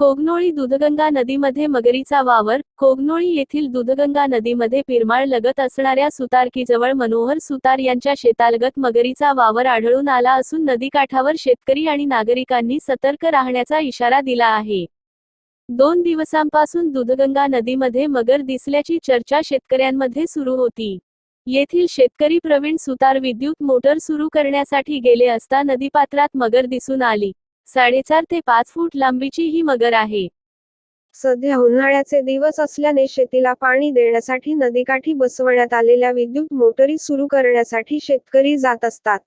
कोगनोळी दूधगंगा नदीमध्ये मगरीचा वावर कोगनोळी येथील दूधगंगा नदीमध्ये पिरमाळ लगत असणाऱ्या सुतारकीजवळ मनोहर सुतार यांच्या शेतालगत मगरीचा वावर आढळून आला असून नदीकाठावर शेतकरी आणि नागरिकांनी सतर्क राहण्याचा इशारा दिला आहे. दोन दिवसांपासून दूधगंगा नदीमध्ये मगर दिसल्याची चर्चा शेतकऱ्यांमध्ये सुरू होती. येथील शेतकरी प्रवीण सुतार विद्युत मोटर सुरू करण्यासाठी गेले असता नदीपात्रात मगर दिसून आली. साडेचार ते पाच फूट लांबीची ही मगर आहे. सध्या उन्हाळ्याचे दिवस असल्याने शेतीला पाणी देण्यासाठी नदीकाठी बसवण्यात आलेल्या विद्युत मोटरी सुरू करण्यासाठी शेतकरी जात असतात.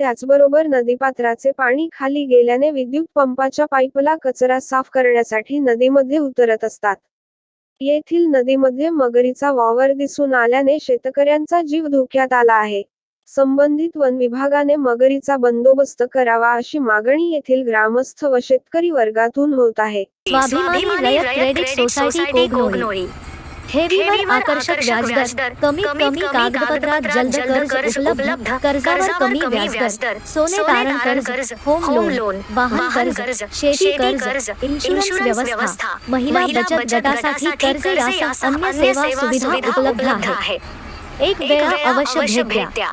त्याचबरोबर नदीपात्राचे पाणी खाली गेल्याने विद्युत पंपाच्या पाईपला कचरा साफ करण्यासाठी नदीमध्ये उतरत असतात. येथील नदीमध्ये मगरीचा वावर दिसून आल्याने शेतकऱ्यांचा जीव धोक्यात आला आहे. संबंधित वन विभागाने मगरीचा बंदोबस्त करावा अशी मागणी येथील ग्रामस्थ व शेतकरी वर्गातून होत आहे. स्वाभिमानी रयत क्रेडिट सोसायटी कोगनोळी. ठेवीवर आकर्षक व्याजदर. कमीत कमी कागदपत्रात जलद कर्ज उपलब्ध. कर्जावर कमी व्याजदर. सोने तारण कर्ज होम लोन वाहन कर्ज शेती कर्ज इन्शुरन्स व्यवस्था महिला बचत गटासाठी कर्ज यासह अन्य सेवा सुविधा उपलब्ध आहेत. एक वेळा अवश्य भेट द्या.